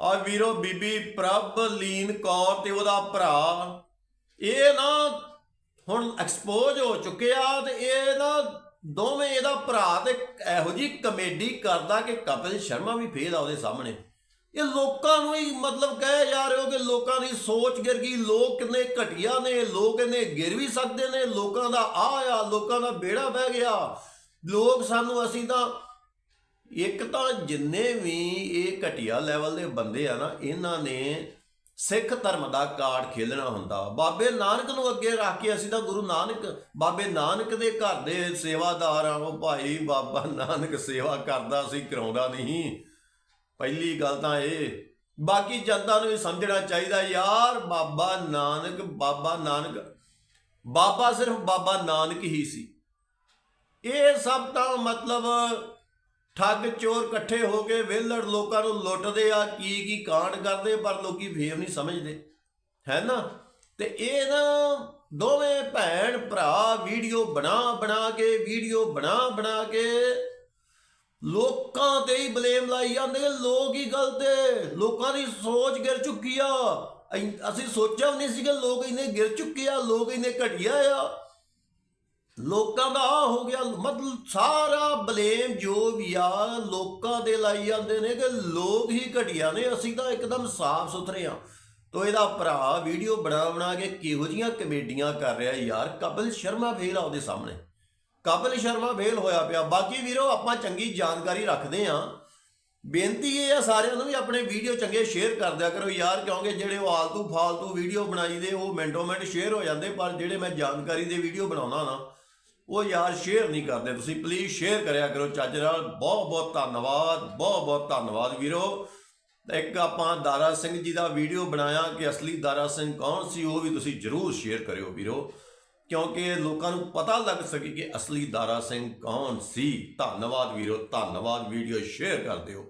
ਆ ਵੀਰੋ ਬੀਬੀ ਪ੍ਰਭਲੀਨ ਕੌਰ ਤੇ ਉਹਦਾ ਭਰਾ, ਇਹ ਨਾ ਹੁਣ ਐਕਸਪੋਜ਼ ਹੋ ਚੁੱਕਿਆ ਤੇ ਇਹ ਨਾ ਦੋਵੇਂ ਇਹਦਾ ਭਰਾ ਤੇ ਇਹੋ ਜੀ ਕਮੇਡੀ ਕਰਦਾ ਕਿ ਕਪਿਲ ਸ਼ਰਮਾ ਵੀ ਫੇਲ ਆ ਉਹਦੇ ਸਾਹਮਣੇ। ਇਹ ਲੋਕਾਂ ਨੂੰ ਹੀ ਮਤਲਬ ਕਹਿ ਜਾ ਰਹੇ ਹੋ ਕਿ ਲੋਕਾਂ ਦੀ ਸੋਚ ਗਿਰ ਗਈ, ਲੋਕ ਕਿੰਨੇ ਘਟੀਆ ਨੇ, ਲੋਕ ਇਹਨੇ ਗਿਰ ਵੀ ਸਕਦੇ ਨੇ, ਲੋਕਾਂ ਦਾ ਆ ਆ, ਲੋਕਾਂ ਦਾ ਬੇੜਾ ਬਹਿ ਗਿਆ। ਲੋਕ ਸਾਨੂੰ ਅਸੀਂ ਤਾਂ ਇੱਕ ਤਾਂ ਜਿੰਨੇ ਵੀ ਇਹ ਘਟੀਆ ਲੈਵਲ ਦੇ ਬੰਦੇ ਆ ਨਾ, ਇਹਨਾਂ ਨੇ ਸਿੱਖ ਧਰਮ ਦਾ ਕਾਰਡ ਖੇਲਣਾ ਹੁੰਦਾ। ਬਾਬੇ ਨਾਨਕ ਨੂੰ ਅੱਗੇ ਰੱਖ ਕੇ ਅਸੀਂ ਤਾਂ ਗੁਰੂ ਨਾਨਕ, ਬਾਬੇ ਨਾਨਕ ਦੇ ਘਰ ਦੇ ਸੇਵਾਦਾਰ ਆ। ਉਹ ਭਾਈ ਬਾਬਾ ਨਾਨਕ ਸੇਵਾ ਕਰਦਾ ਸੀ, ਕਰਾਉਂਦਾ ਨਹੀਂ। ਪਹਿਲੀ ਗੱਲ ਤਾਂ ਇਹ। ਬਾਕੀ ਜਨਤਾ ਨੂੰ ਵੀ ਸਮਝਣਾ ਚਾਹੀਦਾ, ਯਾਰ ਬਾਬਾ ਨਾਨਕ ਬਾਬਾ ਨਾਨਕ, ਬਾਬਾ ਸਿਰਫ ਬਾਬਾ ਨਾਨਕ ਹੀ ਸੀ। ਇਹ ਸਭ ਤਾਂ ਮਤਲਬ ਠੱਗ ਚੋਰ ਇਕੱਠੇ ਹੋ ਕੇ ਵਿਹਲੜ ਲੋਕਾਂ ਨੂੰ ਲੁੱਟਦੇ ਆ, ਕੀ ਕੀ ਕਾਂਡ ਕਰਦੇ, ਪਰ ਲੋਕੀ ਫੇਰ ਨਹੀਂ ਸਮਝਦੇ। ਹੈ ਨਾ? ਤੇ ਇਹ ਨਾ ਦੋਵੇਂ ਭੈਣ ਭਰਾ ਵੀਡੀਓ ਬਣਾ ਬਣਾ ਕੇ, ਵੀਡੀਓ ਬਣਾ ਬਣਾ ਕੇ ਲੋਕਾਂ ਤੇ ਹੀ ਬਲੇਮ ਲਾਈ ਜਾਂਦੇ ਲੋਕ ਹੀ ਗਲਤ ਏ। ਲੋਕਾਂ ਦੀ ਸੋਚ ਗਿਰ ਚੁੱਕੀ ਆ। ਅਸੀਂ ਸੋਚਿਆ ਵੀ ਨਹੀਂ ਸੀਗਾ, ਲੋਕ ਇੰਨੇ ਗਿਰ ਚੁੱਕੇ ਆ, ਲੋਕ ਇੰਨੇ ਘਟੀਆ ਆ। ਲੋਕਾਂ ਦਾ ਆ ਹੋ ਗਿਆ ਮਤਲਬ ਸਾਰਾ ਬਲੇਮ ਜੋ ਵੀ ਆ, ਲੋਕਾਂ ਦੇ ਲਾਈ ਜਾਂਦੇ ਨੇ ਕਿ ਲੋਕ ਹੀ ਘਟੀਆ ਨੇ, ਅਸੀਂ ਤਾਂ ਇੱਕਦਮ ਸਾਫ਼ ਸੁਥਰੇ ਆ ਤੋ ਇਹਦਾ ਭਰਾ ਵੀਡੀਓ ਬਣਾ ਬਣਾ ਕੇ ਕਿਹੋ ਜੀਆਂ ਕਮੇਡੀਆਂ ਕਰ ਰਿਹਾ ਯਾਰ, ਕਪਿਲ ਸ਼ਰਮਾ ਫੇਲ ਆ ਉਹਦੇ ਸਾਹਮਣੇ। ਕਪਿਲ ਸ਼ਰਮਾ ਫੇਲ ਹੋਇਆ ਪਿਆ। ਬਾਕੀ ਵੀਰੋ, ਆਪਾਂ ਚੰਗੀ ਜਾਣਕਾਰੀ ਰੱਖਦੇ ਆ ਬੇਨਤੀ ਇਹ ਆ ਸਾਰਿਆਂ ਨੂੰ ਵੀ ਆਪਣੇ ਵੀਡੀਓ ਚੰਗੇ ਸ਼ੇਅਰ ਕਰ ਦਿਆ ਕਰੋ ਯਾਰ, ਕਿਉਂਕਿ ਜਿਹੜੇ ਉਹ ਆਲਤੂ ਫਾਲਤੂ ਵੀਡੀਓ ਬਣਾਈਦੇ ਉਹ ਮਿੰਟੋ ਮਿੰਟ ਸ਼ੇਅਰ ਹੋ ਜਾਂਦੇ, ਪਰ ਜਿਹੜੇ ਮੈਂ ਜਾਣਕਾਰੀ ਦੇ ਵੀਡੀਓ ਬਣਾਉਣਾ ਨਾ ਉਹ ਯਾਰ ਸ਼ੇਅਰ ਨਹੀਂ ਕਰਦੇ। ਤੁਸੀਂ ਪਲੀਜ਼ ਸ਼ੇਅਰ ਕਰਿਆ ਕਰੋ ਚੱਜ ਨਾਲ। ਬਹੁਤ ਬਹੁਤ ਧੰਨਵਾਦ, ਬਹੁਤ ਬਹੁਤ ਧੰਨਵਾਦ ਵੀਰੋ। ਇੱਕ ਆਪਾਂ ਦਾਰਾ ਸਿੰਘ ਜੀ ਦਾ ਵੀਡੀਓ ਬਣਾਇਆ ਕਿ ਅਸਲੀ ਦਾਰਾ ਸਿੰਘ ਕੌਣ ਸੀ, ਉਹ ਵੀ ਤੁਸੀਂ ਜਰੂਰ ਸ਼ੇਅਰ ਕਰਿਓ ਵੀਰੋ। ਕਿਉਂਕਿ ਲੋਕਾਂ ਨੂੰ ਪਤਾ ਲੱਗ ਸਕੇ ਕਿ ਅਸਲੀ ਦਾਰਾ ਸਿੰਘ ਕੌਣ ਸੀ। ਧੰਨਵਾਦ ਵੀਰੋ, ਧੰਨਵਾਦ। ਵੀਡੀਓ ਸ਼ੇਅਰ ਕਰ ਦਿਓ।